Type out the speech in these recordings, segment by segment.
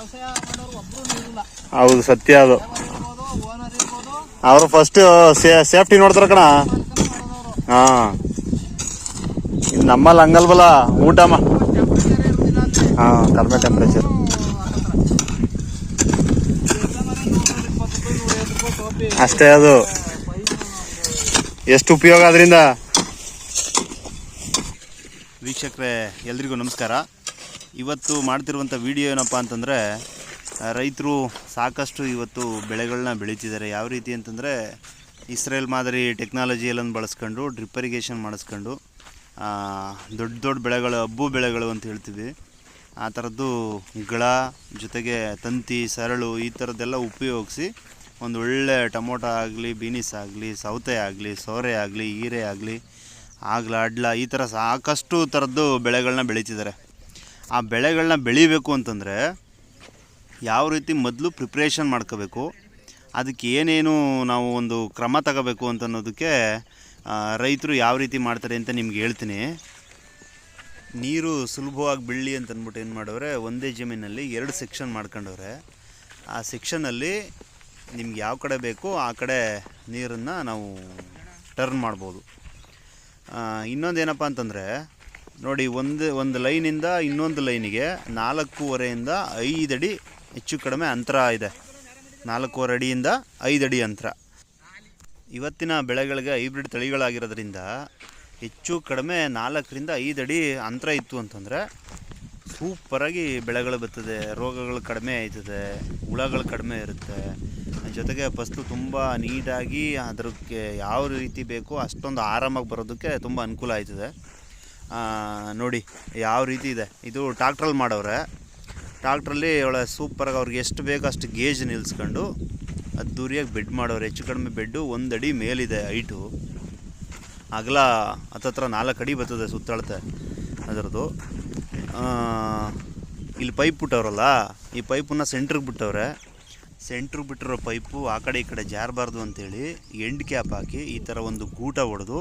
ವ್ಯವಸಾಯ ಮಾಡೋರು ಒಬ್ರು ಇರಲ್ಲ ಹೌದು ಸತ್ಯ ಅದು. ಅವರು ಓನರ್ ಇರ್ಬೋದು. ಅವರು ಫಸ್ಟ್ ಸೇಫ್ಟಿ ನೋಡ್ತಾರ ಕಣ? ಹಾ. ನಮ್ಮಲ್ಲಿ ಹಂಗಲ್ವಲ್ಲ ಊಟ ಮಾ ಹಾ ಕಡಿಮೆ ಟೆಂಪ್ರೇಚರ್ ಅಷ್ಟೇ ಅದು. ಎಷ್ಟು ಉಪಯೋಗ ಅದರಿಂದ ವೀಕ್ಷಕರೇ ಎಲ್ರಿಗೂ ನಮಸ್ಕಾರ. ಇವತ್ತು ಮಾಡ್ತಿರುವಂಥ ವಿಡಿಯೋ ಏನಪ್ಪ ಅಂತಂದರೆ ರೈತರು ಸಾಕಷ್ಟು ಇವತ್ತು ಬೆಳೆಗಳನ್ನ ಬೆಳೀತಿದ್ದಾರೆ. ಯಾವ ರೀತಿ ಅಂತಂದರೆ, ಇಸ್ರೇಲ್ ಮಾದರಿ ಟೆಕ್ನಾಲಜಿ ಟೆಕ್ನಾಲಜಿಯಲ್ಲನ್ನು ಬಳಸ್ಕೊಂಡು, ಡ್ರಿಪ್ ಇರಿಗೇಷನ್ ಮಾಡಿಸ್ಕೊಂಡು ದೊಡ್ಡ ದೊಡ್ಡ ಬೆಳೆಗಳು, ಹಬ್ಬು ಬೆಳೆಗಳು ಅಂತ ಹೇಳ್ತೀವಿ. ಆ ಥರದ್ದು ಗಳ ಜೊತೆಗೆ ತಂತಿ, ಸರಳು ಈ ಥರದ್ದೆಲ್ಲ ಉಪಯೋಗಿಸಿ ಒಂದು ಒಳ್ಳೆ ಟೊಮೊಟೊ ಆಗಲಿ, ಬೀನಿಸ್ ಆಗಲಿ, ಸೌತೆ ಆಗಲಿ, ಸೋರೆ ಆಗಲಿ, ಹೀರೆ ಆಗಲಿ, ಆಗ್ಲ, ಅಡ್ಲ ಈ ಥರ ಸಾಕಷ್ಟು ಥರದ್ದು ಬೆಳೆಗಳನ್ನ ಬೆಳೀತಿದ್ದಾರೆ. ಆ ಬೆಳೆಗಳನ್ನ ಬೆಳಿಬೇಕು ಅಂತಂದರೆ ಯಾವ ರೀತಿ ಮೊದಲು ಪ್ರಿಪ್ರೇಷನ್ ಮಾಡ್ಕೋಬೇಕು, ಅದಕ್ಕೆ ಏನೇನು ನಾವು ಒಂದು ಕ್ರಮ ತಗೋಬೇಕು ಅಂತ ಅನ್ನೋದಕ್ಕೆ ರೈತರು ಯಾವ ರೀತಿ ಮಾಡ್ತಾರೆ ಅಂತ ನಿಮ್ಗೆ ಹೇಳ್ತೀನಿ. ನೀರು ಸುಲಭವಾಗಿ ಬೀಳಲಿ ಅಂತ ಅಂದ್ಬಿಟ್ಟು ಏನು ಮಾಡವ್ರೆ, ಒಂದೇ ಜಮೀನಲ್ಲಿ ಎರಡು ಸೆಕ್ಷನ್ ಮಾಡ್ಕೊಂಡವ್ರೆ. ಆ ಸೆಕ್ಷನಲ್ಲಿ ನಿಮ್ಗೆ ಯಾವ ಕಡೆ ಬೇಕೋ ಆ ಕಡೆ ನೀರನ್ನು ನಾವು ಟರ್ನ್ ಮಾಡ್ಬೋದು. ಇನ್ನೊಂದು ಏನಪ್ಪ ಅಂತಂದರೆ ನೋಡಿ, ಒಂದು ಒಂದು ಲೈನಿಂದ ಇನ್ನೊಂದು ಲೈನಿಗೆ ನಾಲ್ಕೂವರೆಯಿಂದ ಐದು ಅಡಿ ಹೆಚ್ಚು ಕಡಿಮೆ ಅಂತರ ಇದೆ. ನಾಲ್ಕೂವರೆ ಅಡಿಯಿಂದ ಐದು ಅಡಿ ಅಂತರ. ಇವತ್ತಿನ ಬೆಳೆಗಳಿಗೆ ಹೈಬ್ರಿಡ್ ತಳಿಗಳಾಗಿರೋದ್ರಿಂದ ಹೆಚ್ಚು ಕಡಿಮೆ ನಾಲ್ಕರಿಂದ ಐದು ಅಡಿ ಅಂತರ ಇತ್ತು ಅಂತಂದರೆ ಸೂಪರಾಗಿ ಬೆಳೆಗಳು ಬರ್ತದೆ. ರೋಗಗಳು ಕಡಿಮೆ ಆಯ್ತದೆ, ಹುಳಗಳು ಕಡಿಮೆ ಇರುತ್ತೆ. ಜೊತೆಗೆ ಫಸ್ಟು ತುಂಬ ನೀಟಾಗಿ ಅದಕ್ಕೆ ಯಾವ ರೀತಿ ಬೇಕೋ ಅಷ್ಟೊಂದು ಆರಾಮಾಗಿ ಬರೋದಕ್ಕೆ ತುಂಬ ಅನುಕೂಲ ಆಯ್ತದೆ. ನೋಡಿ, ಯಾವ ರೀತಿ ಇದೆ. ಇದು ಟ್ರಾಕ್ಟ್ರಲ್ಲಿ ಮಾಡವ್ರೆ ಟ್ರಾಕ್ಟ್ರಲ್ಲಿ ಒಳ್ಳೆ ಸೂಪರಾಗಿ ಅವ್ರಿಗೆ ಎಷ್ಟು ಬೇಕೋ ಅಷ್ಟು ಗೇಜ್ ನಿಲ್ಲಿಸ್ಕೊಂಡು ಅದ್ದೂರಿಯಾಗಿ ಬೆಡ್ ಮಾಡೋರು. ಹೆಚ್ಚು ಕಡಿಮೆ ಬೆಡ್ಡು ಒಂದು ಅಡಿ ಮೇಲಿದೆ ಹೈಟು. ಅಗಲ ಹತ್ತತ್ರ ನಾಲ್ಕು ಅಡಿ ಬರ್ತದೆ ಸುತ್ತಳತೆ ಅದರದ್ದು. ಇಲ್ಲಿ ಪೈಪ್ ಬಿಟ್ಟವ್ರಲ್ಲ, ಈ ಪೈಪನ್ನು ಸೆಂಟ್ರಿಗೆ ಬಿಟ್ಟವ್ರೆ. ಸೆಂಟ್ರಿಗೆ ಬಿಟ್ಟಿರೋ ಪೈಪು ಆ ಕಡೆ ಈ ಕಡೆ ಜಾರಬಾರ್ದು ಅಂಥೇಳಿ ಎಂಡ್ ಕ್ಯಾಪ್ ಹಾಕಿ ಈ ಥರ ಒಂದು ಗೂಟ ಹೊಡೆದು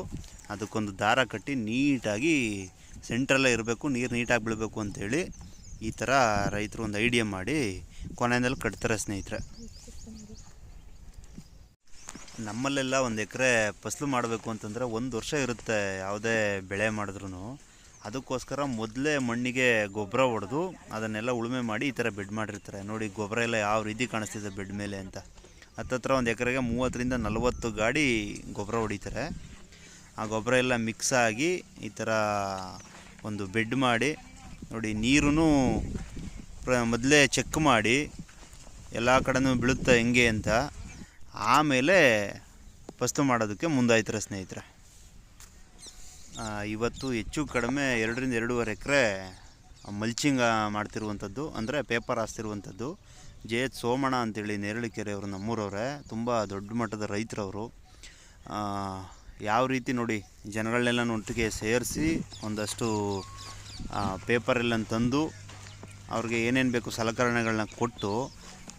ಅದಕ್ಕೊಂದು ದಾರ ಕಟ್ಟಿ ನೀಟಾಗಿ ಸೆಂಟ್ರಲ್ಲೇ ಇರಬೇಕು, ನೀರು ನೀಟಾಗಿ ಬೀಳಬೇಕು ಅಂಥೇಳಿ ಈ ಥರ ರೈತರು ಒಂದು ಐಡಿಯಾ ಮಾಡಿ ಕೊನೆಯಲ್ಲಿ ಕಟ್ತಾರೆ ಸ್ನೇಹಿತರೆ. ನಮ್ಮಲ್ಲೆಲ್ಲ ಒಂದು ಎಕರೆ ಫಸಲು ಮಾಡಬೇಕು ಅಂತಂದರೆ ಒಂದು ವರ್ಷ ಇರುತ್ತೆ ಯಾವುದೇ ಬೆಳೆ ಮಾಡಿದ್ರು ಅದಕ್ಕೋಸ್ಕರ ಮೊದಲೇ ಮಣ್ಣಿಗೆ ಗೊಬ್ಬರ ಹೊಡೆದು ಅದನ್ನೆಲ್ಲ ಉಳುಮೆ ಮಾಡಿ ಈ ಥರ ಬೆಡ್ ಮಾಡಿರ್ತಾರೆ. ನೋಡಿ ಗೊಬ್ಬರ ಎಲ್ಲ ಯಾವ ರೀತಿ ಕಾಣಿಸ್ತಿದೆ ಬೆಡ್ ಮೇಲೆ ಅಂತ. ಹತ್ತತ್ರ ಒಂದು ಎಕರೆಗೆ ಮೂವತ್ತರಿಂದ ನಲವತ್ತು ಗಾಡಿ ಗೊಬ್ಬರ ಹೊಡಿತಾರೆ. ಆ ಗೊಬ್ಬರ ಎಲ್ಲ ಮಿಕ್ಸ್ ಆಗಿ ಈ ಥರ ಒಂದು ಬೆಡ್ ಮಾಡಿ, ನೋಡಿ ನೀರು ಪ್ರ, ಮೊದಲೇ ಚೆಕ್ ಮಾಡಿ, ಎಲ್ಲ ಕಡೆನೂ ಬೀಳುತ್ತೆ ಹೆಂಗೆ ಅಂತ, ಆಮೇಲೆ ಫಸ್ಟು ಮಾಡೋದಕ್ಕೆ ಮುಂದಾಯ್ತಾರೆ ಸ್ನೇಹಿತರೆ. ಇವತ್ತು ಹೆಚ್ಚು ಕಡಿಮೆ ಎರಡರಿಂದ ಎರಡೂವರೆ ಎಕರೆ ಮಲ್ಚಿಂಗ್ ಮಾಡ್ತಿರುವಂಥದ್ದು, ಅಂದರೆ ಪೇಪರ್ ಹಾಸ್ತಿರುವಂಥದ್ದು. ಜೆ ಎಚ್ ಸೋಮಣ್ಣ ಅಂತೇಳಿ ನೇರಳಿಕೆರೆಯವರು ನಮ್ಮೂರವ್ರೆ, ತುಂಬ ದೊಡ್ಡ ಮಟ್ಟದ ರೈತರವರು ಯಾವ ರೀತಿ ನೋಡಿ ಜನಗಳನ್ನೆಲ್ಲ ಒಟ್ಟಿಗೆ ಸೇರಿಸಿ ಒಂದಷ್ಟು ಪೇಪರೆಲ್ಲ ತಂದು ಅವ್ರಿಗೆ ಏನೇನು ಬೇಕು ಸಲಕರಣೆಗಳನ್ನ ಕೊಟ್ಟು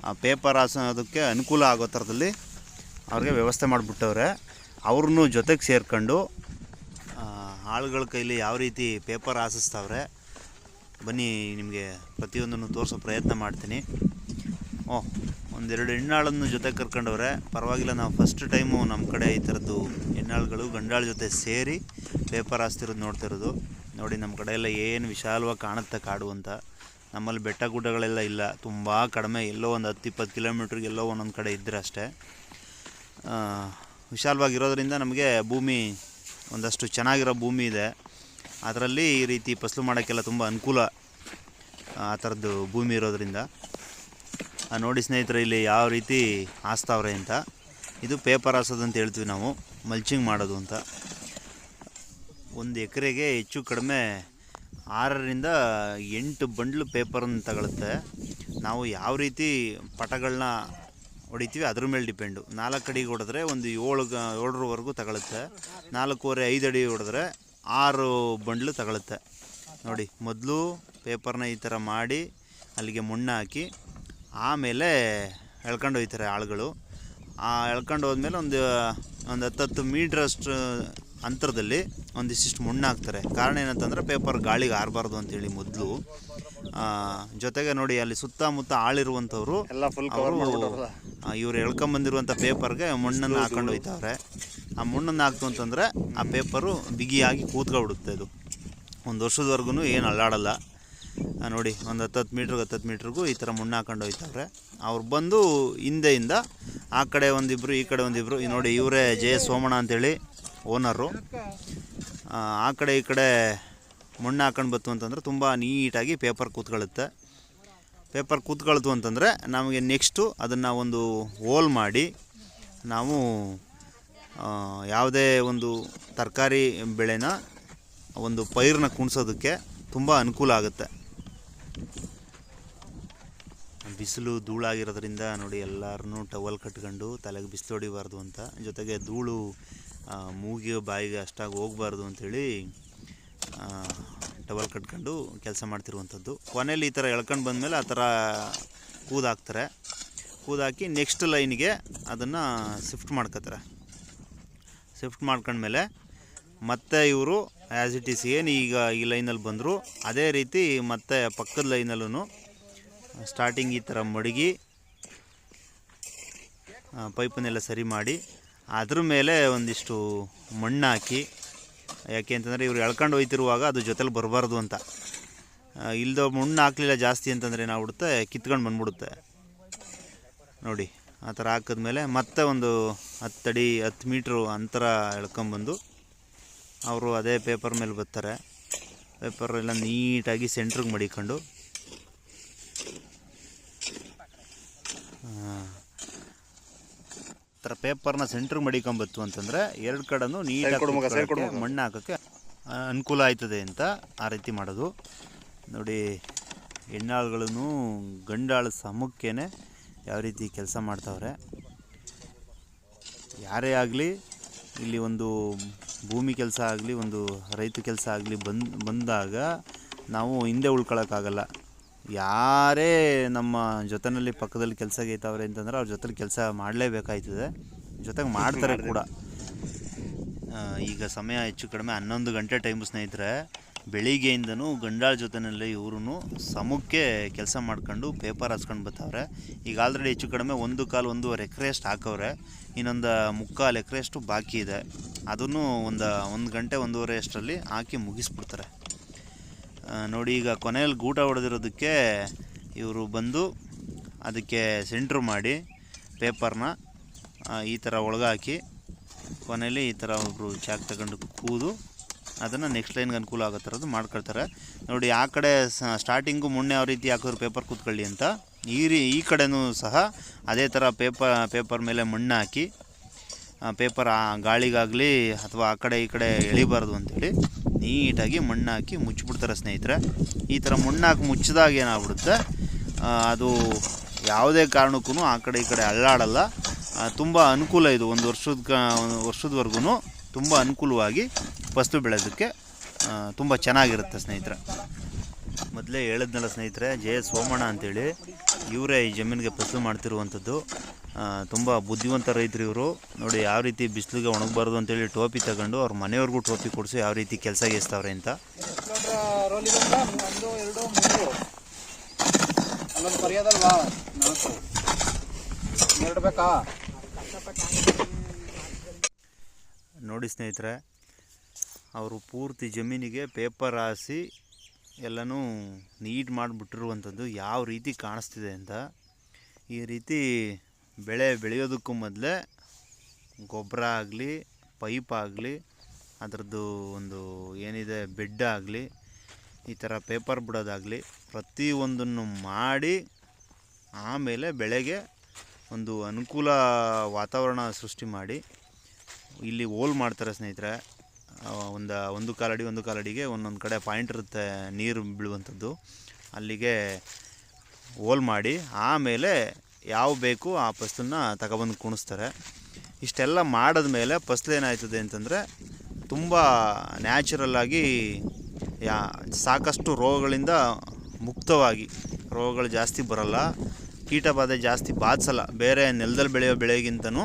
ಆ ಪೇಪರ್ ಹಾಸೋದಕ್ಕೆ ಅನುಕೂಲ ಆಗೋ ಥರದಲ್ಲಿ ಅವ್ರಿಗೆ ವ್ಯವಸ್ಥೆ ಮಾಡಿಬಿಟ್ಟವ್ರೆ. ಅವ್ರನ್ನೂ ಜೊತೆಗೆ ಸೇರ್ಕೊಂಡು ಆಳುಗಳ ಕೈಲಿ ಯಾವ ರೀತಿ ಪೇಪರ್ ಹಾಸಿಸ್ತಾವ್ರೆ, ಬನ್ನಿ ನಿಮಗೆ ಪ್ರತಿಯೊಂದನ್ನು ತೋರಿಸೋ ಪ್ರಯತ್ನ ಮಾಡ್ತೀನಿ. ಓ, ಒಂದೆರಡು ಹೆಣ್ಣಾಳನ್ನು ಜೊತೆ ಕರ್ಕೊಂಡವ್ರೆ. ಪರವಾಗಿಲ್ಲ, ನಾವು ಫಸ್ಟ್ ಟೈಮು ನಮ್ಮ ಕಡೆ ಈ ಥರದ್ದು ಹೆಣ್ಣಾಳುಗಳು ಗಂಡಾಳ ಜೊತೆ ಸೇರಿ ಪೇಪರ್ ಹಾಸ್ತಿರೋದು ನೋಡ್ತಿರೋದು. ನೋಡಿ ನಮ್ಮ ಕಡೆ ಎಲ್ಲ ಏನು ವಿಶಾಲವಾಗಿ ಕಾಣುತ್ತೆ ಕಾಡು ಅಂತ. ನಮ್ಮಲ್ಲಿ ಬೆಟ್ಟ ಗುಡ್ಡಗಳೆಲ್ಲ ಇಲ್ಲ. ತುಂಬ ಕಡಿಮೆ. ಎಲ್ಲೋ ಒಂದು ಹತ್ತು ಇಪ್ಪತ್ತು ಕಿಲೋಮೀಟ್ರಿಗೆ ಎಲ್ಲೋ ಒಂದೊಂದು ಕಡೆ ಇದ್ದರೆ ಅಷ್ಟೇ. ವಿಶಾಲವಾಗಿರೋದ್ರಿಂದ ನಮಗೆ ಭೂಮಿ ಒಂದಷ್ಟು ಚೆನ್ನಾಗಿರೋ ಭೂಮಿ ಇದೆ. ಅದರಲ್ಲಿ ಈ ರೀತಿ ಫಸಲು ಮಾಡೋಕ್ಕೆಲ್ಲ ತುಂಬ ಅನುಕೂಲ, ಆ, ಥರದ್ದು ಭೂಮಿ ಇರೋದ್ರಿಂದ. ನೋಡಿ ಸ್ನೇಹಿತರೆ, ಇಲ್ಲಿ ಯಾವ ರೀತಿ ಹಾಸ್ತಾವ್ರೆ ಅಂತ. ಇದು ಪೇಪರ್ ಹಾಸೋದು ಅಂತ ಹೇಳ್ತೀವಿ ನಾವು. ಮಲ್ಚಿಂಗ್ ಮಾಡೋದು ಅಂತ. ಒಂದು ಎಕರೆಗೆ ಹೆಚ್ಚು ಕಡಿಮೆ ಆರರಿಂದ ಎಂಟು ಬಂಡ್ಲು ಪೇಪರನ್ನು ತಗೊಳುತ್ತೆ. ನಾವು ಯಾವ ರೀತಿ ಪಟಗಳನ್ನ ಹೊಡಿತೀವಿ ಅದ್ರ ಮೇಲೆ ಡಿಪೆಂಡು ನಾಲ್ಕು ಅಡಿಗೆ ಹೊಡೆದ್ರೆ ಒಂದು ಏಳು ಏಳರವರೆಗೂ ತಗೊಳುತ್ತೆ. ನಾಲ್ಕೂವರೆ, ಐದು ಅಡಿ ಹೊಡೆದ್ರೆ ಆರು ಬಂಡ್ಲು ತಗೊಳುತ್ತೆ. ನೋಡಿ, ಮೊದಲು ಪೇಪರ್ನ ಈ ಥರ ಮಾಡಿ ಅಲ್ಲಿಗೆ ಮಣ್ಣು ಹಾಕಿ ಆಮೇಲೆ ಎಳ್ಕೊಂಡು ಹೋಗ್ತಾರೆ ಆಳುಗಳು. ಎಳ್ಕೊಂಡು ಹೋದ್ಮೇಲೆ ಒಂದು ಒಂದು ಹತ್ತತ್ತು ಮೀಟ್ರಷ್ಟು ಅಂತರದಲ್ಲಿ ಒಂದಿಷ್ಟು ಮಣ್ಣು ಹಾಕ್ತಾರೆ. ಕಾರಣ ಏನಂತಂದರೆ ಪೇಪರ್ ಗಾಳಿಗೆ ಆರಬಾರ್ದು ಅಂತೇಳಿ ಮೊದಲು. ಜೊತೆಗೆ ನೋಡಿ ಅಲ್ಲಿ ಸುತ್ತಮುತ್ತ ಆಳಿರುವಂಥವ್ರು ಇವ್ರು ಎಳ್ಕೊಂಬಂದಿರುವಂಥ ಪೇಪರ್ಗೆ ಮಣ್ಣನ್ನು ಹಾಕೊಂಡು ಹೋಯ್ತವ್ರೆ ಆ ಮಣ್ಣನ್ನು ಹಾಕ್ತು ಅಂತಂದರೆ ಆ ಪೇಪರು ಬಿಗಿಯಾಗಿ ಕೂತ್ಕೊಬಿಡುತ್ತೆ ಇದು. ಒಂದು ವರ್ಷದವರೆಗೂ ಏನು ಅಲ್ಲಾಡಲ್ಲ. ನೋಡಿ ಒಂದು ಹತ್ತತ್ತು ಮೀಟ್ರಿಗೆ ಹತ್ತತ್ತು ಮೀಟ್ರಿಗೂ ಈ ಥರ ಮಣ್ಣು ಹಾಕೊಂಡು ಹೋಯ್ತವ್ರೆ ಅವ್ರು ಬಂದು ಹಿಂದೆಯಿಂದ ಆ ಕಡೆ ಒಂದಿಬ್ರು, ಈ ಕಡೆ ಒಂದಿಬ್ರು. ಈ ನೋಡಿ ಇವರೇ ಜೆ ಸೋಮಣ್ಣ ಅಂತೇಳಿ ಓನರು. ಆ ಕಡೆ ಈ ಕಡೆ ಮಣ್ಣು ಹಾಕೊಂಡು ಬತ್ತು ಅಂತಂದರೆ ತುಂಬ ನೀಟಾಗಿ ಪೇಪರ್ ಕೂತ್ಕೊಳ್ಳುತ್ತೆ. ಪೇಪರ್ ಕೂತ್ಕೊಳ್ತು ಅಂತಂದರೆ ನಮಗೆ ನೆಕ್ಸ್ಟು ಅದನ್ನು ಒಂದು ಹೋಲ್ ಮಾಡಿ ನಾವು ಯಾವುದೇ ಒಂದು ತರಕಾರಿ ಬೆಳೆನ ಒಂದು ಪೈರನ್ನ ಕುಣಿಸೋದಕ್ಕೆ ತುಂಬ ಅನುಕೂಲ ಆಗುತ್ತೆ. ಬಿಸಿಲು ಧೂಳಾಗಿರೋದ್ರಿಂದ ನೋಡಿ ಎಲ್ಲರೂ ಟವಲ್ ಕಟ್ಕೊಂಡು ತಲೆಗೆ ಬಿಸಿಲು ಹೊಡಿಬಾರ್ದು ಅಂತ. ಜೊತೆಗೆ ಧೂಳು ಮೂಗಿಗೆ ಬಾಯಿಗೆ ಅಷ್ಟಾಗಿ ಹೋಗಬಾರ್ದು ಅಂಥೇಳಿ ಟವಲ್ ಕಟ್ಕೊಂಡು ಕೆಲಸ ಮಾಡ್ತಿರುವಂಥದ್ದು. ಕೊನೆಯಲ್ಲಿ ಈ ಥರ ಎಳ್ಕೊಂಡು ಬಂದಮೇಲೆ ಆ ಥರ ಕೂದಾಕ್ತಾರೆ. ಕೂದಾಕಿ ನೆಕ್ಸ್ಟ್ ಲೈನ್ಗೆ ಅದನ್ನು ಶಿಫ್ಟ್ ಮಾಡ್ಕೋತಾರೆ ಶಿಫ್ಟ್ ಮಾಡ್ಕೊಂಡ್ಮೇಲೆ ಮತ್ತೆ ಇವರು ಆ್ಯಸ್ ಇಟ್ ಈಸ್ ಏನು ಈಗ ಈ ಲೈನಲ್ಲಿ ಬಂದರು, ಅದೇ ರೀತಿ ಮತ್ತೆ ಪಕ್ಕದ ಲೈನಲ್ಲೂ ಸ್ಟಾರ್ಟಿಂಗ್ ಈ ಥರ ಮಡಗಿ ಪೈಪನ್ನೆಲ್ಲ ಸರಿ ಮಾಡಿ, ಅದ್ರ ಮೇಲೆ ಒಂದಿಷ್ಟು ಮಣ್ಣು ಹಾಕಿ, ಯಾಕೆ ಅಂತಂದರೆ ಇವ್ರು ಎಳ್ಕೊಂಡು ಹೋಯ್ತಿರುವಾಗ ಅದು ಜೊತೆಲಿ ಬರಬಾರ್ದು ಅಂತ. ಇಲ್ದೋ ಮಣ್ಣು ಹಾಕಲಿಲ್ಲ ಜಾಸ್ತಿ ಅಂತಂದರೆ ಏನಾಗ್ಬಿಡುತ್ತೆ, ಕಿತ್ಕೊಂಡು ಬಂದ್ಬಿಡುತ್ತೆ. ನೋಡಿ, ಆ ಥರ ಹಾಕಿದ್ಮೇಲೆ ಮತ್ತೆ ಒಂದು ಹತ್ತಡಿ ಹತ್ತು ಮೀಟ್ರು ಅಂತರ ಎಳ್ಕೊಂಬಂದು, ಅವರು ಅದೇ ಪೇಪರ್ ಮೇಲೆ ಬರ್ತಾರೆ ಪೇಪರ್ ಎಲ್ಲ ನೀಟಾಗಿ ಸೆಂಟ್ರಿಗೆ ಮಡಿಕೊಂಡು ಥರ ಪೇಪರ್ನ ಸೆಂಟ್ರಿಗೆ ಮಡಿಕೊಂಬತ್ತು ಅಂತಂದರೆ ಎರಡು ಕಡೆನೂ ನೀಟಾಗಿ ಮಣ್ಣು ಹಾಕೋಕ್ಕೆ ಅನುಕೂಲ ಆಯ್ತದೆ ಅಂತ ಆ ರೀತಿ ಮಾಡೋದು. ನೋಡಿ ಹೆಣ್ಣಾಳುಗಳನ್ನು ಗಂಡಾಳು ಸಮಕ್ಕೇನೆ ಯಾವ ರೀತಿ ಕೆಲಸ ಮಾಡ್ತಾವ್ರೆ. ಯಾರೇ ಆಗಲಿ ಇಲ್ಲಿ ಒಂದು ಭೂಮಿ ಕೆಲಸ ಆಗಲಿ ಒಂದು ರೈತ ಕೆಲಸ ಆಗಲಿ ಬಂದ್ ಬಂದಾಗ ನಾವು ಹಿಂದೆ ಉಳ್ಕೊಳಕ್ಕಾಗಲ್ಲ. ಯಾರೇ ನಮ್ಮ ಜೊತೆಯಲ್ಲಿ ಪಕ್ಕದಲ್ಲಿ ಕೆಲಸ ಗೈತವ್ರೆ ಅಂತಂದ್ರೆ ಅವ್ರ ಜೊತೆಲಿ ಕೆಲಸ ಮಾಡಲೇಬೇಕಾಯ್ತದೆ. ಜೊತೆಗೆ ಮಾಡ್ತಾರೆ ಕೂಡ. ಈಗ ಸಮಯ ಹೆಚ್ಚು ಕಡಿಮೆ ಹನ್ನೊಂದು ಗಂಟೆ ಟೈಮ್ ಸ್ನೇಹಿತರೆ ಬೆಳಿಗ್ಗೆಯಿಂದನೂ ಗಂಡಾಳ ಜೊತೆನಲ್ಲಿ ಇವರು ಸಮಕ್ಕೆ ಕೆಲಸ ಮಾಡ್ಕೊಂಡು ಪೇಪರ್ ಹಚ್ಕೊಂಡು ಬರ್ತಾವ್ರೆ ಈಗ ಆಲ್ರೆಡಿ ಹೆಚ್ಚು ಕಡಿಮೆ ಒಂದು ಕಾಲು ಒಂದೂವರೆ ಎಕರೆ ಅಷ್ಟು ಹಾಕವ್ರೆ. ಇನ್ನೊಂದು ಮುಕ್ಕಾಲು ಎಕರೆ ಅಷ್ಟು ಬಾಕಿ ಇದೆ. ಅದನ್ನು ಒಂದು ಒಂದು ಗಂಟೆ ಒಂದೂವರೆ ಅಷ್ಟರಲ್ಲಿ ಹಾಕಿ ಮುಗಿಸ್ಬಿಡ್ತಾರೆ. ನೋಡಿ, ಈಗ ಕೊನೆಯಲ್ಲಿ ಗೂಟ ಹೊಡೆದಿರೋದಕ್ಕೆ ಇವರು ಬಂದು ಅದಕ್ಕೆ ಸೆಂಟ್ರ್ ಮಾಡಿ ಪೇಪರ್ನ ಈ ಥರ ಒಳಗಾಕಿ, ಕೊನೆಯಲ್ಲಿ ಈ ಥರ ಒಬ್ಬರು ಚಾಕ್ ತಗೊಂಡು ಕೂದು ಅದನ್ನು ನೆಕ್ಸ್ಟ್ ಲೈನ್ಗೆ ಅನುಕೂಲ ಆಗೋ ಥರದ್ದು ಮಾಡ್ಕೊಳ್ತಾರೆ. ನೋಡಿ, ಆ ಕಡೆ ಸ್ಟಾರ್ಟಿಂಗು ಮೊನ್ನೆ ಯಾವ ರೀತಿ ಹಾಕಿದ್ರು ಪೇಪರ್ ಕೂತ್ಕೊಳ್ಳಿ ಅಂತ, ಈ ರೀ, ಈ ಕಡೆಯೂ ಸಹ ಅದೇ ಥರ ಪೇಪರ್ ಪೇಪರ್ ಮೇಲೆ ಮಣ್ಣು ಹಾಕಿ ಪೇಪರ್ ಗಾಳಿಗಾಗಲಿ ಅಥವಾ ಆ ಕಡೆ ಈ ಕಡೆ ಎಳಿಬಾರ್ದು ಅಂತೇಳಿ ನೀಟಾಗಿ ಮಣ್ಣು ಹಾಕಿ ಮುಚ್ಚಿಬಿಡ್ತಾರೆ ಸ್ನೇಹಿತರೆ. ಈ ಥರ ಮಣ್ಣು ಮುಚ್ಚಿದಾಗ ಏನಾಗ್ಬಿಡುತ್ತೆ? ಅದು ಯಾವುದೇ ಕಾರಣಕ್ಕೂ ಆ ಕಡೆ ಈ ಕಡೆ ಅಲ್ಲಾಡಲ್ಲ. ತುಂಬ ಅನುಕೂಲ ಇದು ಒಂದು ವರ್ಷದ ವರ್ಷದವರೆಗೂ ತುಂಬ ಅನುಕೂಲವಾಗಿ ಫಸ್ಲು ಬೆಳೆಯೋದಕ್ಕೆ ತುಂಬ ಚೆನ್ನಾಗಿರುತ್ತೆ ಸ್ನೇಹಿತರೆ. ಮೊದಲೇ ಹೇಳಿದ್ನಲ್ಲ ಸ್ನೇಹಿತರೆ, ಜೆ ಸೋಮಣ್ಣ ಅಂತೇಳಿ, ಇವರೇ ಈ ಜಮೀನಿಗೆ ಫಸಲು ಮಾಡ್ತಿರುವಂಥದ್ದು. ತುಂಬ ಬುದ್ಧಿವಂತ ರೈತರು ಇವರು. ನೋಡಿ ಯಾವ ರೀತಿ ಬಿಸಿಲಿಗೆ ಒಣಗಬಾರ್ದು ಅಂತೇಳಿ ಟೋಪಿ ತಗೊಂಡು ಅವ್ರ ಮನೆಯವ್ರಿಗೂ ಟೋಪಿ ಕೊಡಿಸಿ ಯಾವ ರೀತಿ ಕೆಲಸ ಗೇಸ್ತಾವ್ರೆ ಅಂತ. ನೋಡಿ ಸ್ನೇಹಿತರೆ, ಅವರು ಪೂರ್ತಿ ಜಮೀನಿಗೆ ಪೇಪರ್ ಹಾಸಿ ಎಲ್ಲನೂ ನೀಟ್ ಮಾಡಿಬಿಟ್ಟಿರುವಂಥದ್ದು ಯಾವ ರೀತಿ ಕಾಣಿಸ್ತಿದೆ ಅಂತ. ಈ ರೀತಿ ಬೆಳೆ ಬೆಳೆಯೋದಕ್ಕೂ ಮೊದಲೇ ಗೊಬ್ಬರ ಆಗಲಿ, ಪೈಪ್ ಆಗಲಿ, ಅದರದ್ದು ಒಂದು ಏನಿದೆ, ಬೆಡ್ ಆಗಲಿ, ಈ ಥರ ಪೇಪರ್ ಬಿಡೋದಾಗಲಿ ಪ್ರತಿಯೊಂದನ್ನು ಮಾಡಿ ಆಮೇಲೆ ಬೆಳೆಗೆ ಒಂದು ಅನುಕೂಲ ವಾತಾವರಣ ಸೃಷ್ಟಿ ಮಾಡಿ ಇಲ್ಲಿ ಹೋಲ್ ಮಾಡ್ತಾರೆ ಸ್ನೇಹಿತರೆ. ಒಂದು ಒಂದು ಕಾಲಡಿ, ಒಂದು ಕಾಲಡಿಗೆ ಒಂದೊಂದು ಕಡೆ ಪಾಯಿಂಟ್ ಇರುತ್ತೆ ನೀರು ಬೀಳುವಂಥದ್ದು. ಅಲ್ಲಿಗೆ ಹೋಲ್ ಮಾಡಿ ಆಮೇಲೆ ಯಾವ ಬೇಕು ಆ ಫಸ್ಲನ್ನ ತಗೊಬಂದು ಕುಣಿಸ್ತಾರೆ. ಇಷ್ಟೆಲ್ಲ ಮಾಡಿದ್ಮೇಲೆ ಫಸ್ಲು ಏನಾಯ್ತದೆ ಅಂತಂದರೆ ತುಂಬ ನ್ಯಾಚುರಲ್ಲಾಗಿ ಯಾ ಸಾಕಷ್ಟು ರೋಗಗಳಿಂದ ಮುಕ್ತವಾಗಿ, ರೋಗಗಳು ಜಾಸ್ತಿ ಬರಲ್ಲ, ಕೀಟಬಾಧೆ ಜಾಸ್ತಿ ಬಾಧಿಸಲ್ಲ ಬೇರೆ ನೆಲದಲ್ಲಿ ಬೆಳೆಯೋ ಬೆಳೆಗಿಂತನೂ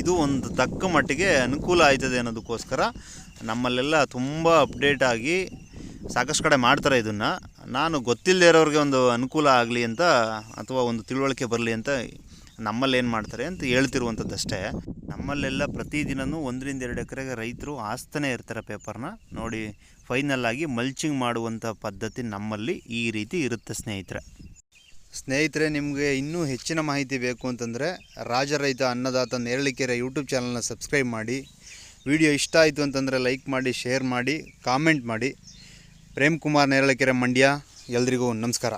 ಇದು ಒಂದು ತಕ್ಕ ಮಟ್ಟಿಗೆ ಅನುಕೂಲ ಆಯ್ತದೆ ಅನ್ನೋದಕ್ಕೋಸ್ಕರ ನಮ್ಮಲ್ಲೆಲ್ಲ ತುಂಬ ಅಪ್ಡೇಟ್ ಆಗಿ ಸಾಕಷ್ಟು ಕಡೆ ಮಾಡ್ತಾರೆ ಇದನ್ನು. ನಾನು ಗೊತ್ತಿಲ್ಲದೆ ಇರೋರಿಗೆ ಒಂದು ಅನುಕೂಲ ಆಗಲಿ ಅಂತ ಅಥವಾ ಒಂದು ತಿಳುವಳಿಕೆ ಬರಲಿ ಅಂತ ನಮ್ಮಲ್ಲಿ ಏನು ಮಾಡ್ತಾರೆ ಅಂತ ಹೇಳ್ತಿರುವಂಥದ್ದಷ್ಟೇ ನಮ್ಮಲ್ಲೆಲ್ಲ ಪ್ರತಿದಿನವೂ ಒಂದರಿಂದ ಎರಡು ಎಕರೆಗೆ ರೈತರು ಆಸ್ತನೇ ಇರ್ತಾರೆ ಪೇಪರ್ನ ನೋಡಿ, ಫೈನಲ್ ಆಗಿ ಮಲ್ಚಿಂಗ್ ಮಾಡುವಂಥ ಪದ್ಧತಿ ನಮ್ಮಲ್ಲಿ ಈ ರೀತಿ ಇರುತ್ತೆ ಸ್ನೇಹಿತರೆ. ಸ್ನೇಹಿತರೆ, ನಿಮಗೆ ಇನ್ನೂ ಹೆಚ್ಚಿನ ಮಾಹಿತಿ ಬೇಕು ಅಂತಂದರೆ ರಾಜರೈತ ಅನ್ನದಾತ ನೇರಳಿಕೆರೆ ಯೂಟ್ಯೂಬ್ ಚಾನಲ್ನ ಸಬ್ಸ್ಕ್ರೈಬ್ ಮಾಡಿ. ವಿಡಿಯೋ ಇಷ್ಟ ಆಯಿತು ಅಂತಂದರೆ ಲೈಕ್ ಮಾಡಿ, ಶೇರ್ ಮಾಡಿ, ಕಾಮೆಂಟ್ ಮಾಡಿ. ಪ್ರೇಮ್ ಕುಮಾರ್ ನೇರಳಕೆರೆ ಮಂಡ್ಯ ಎಲ್ರಿಗೂ ನಮಸ್ಕಾರ.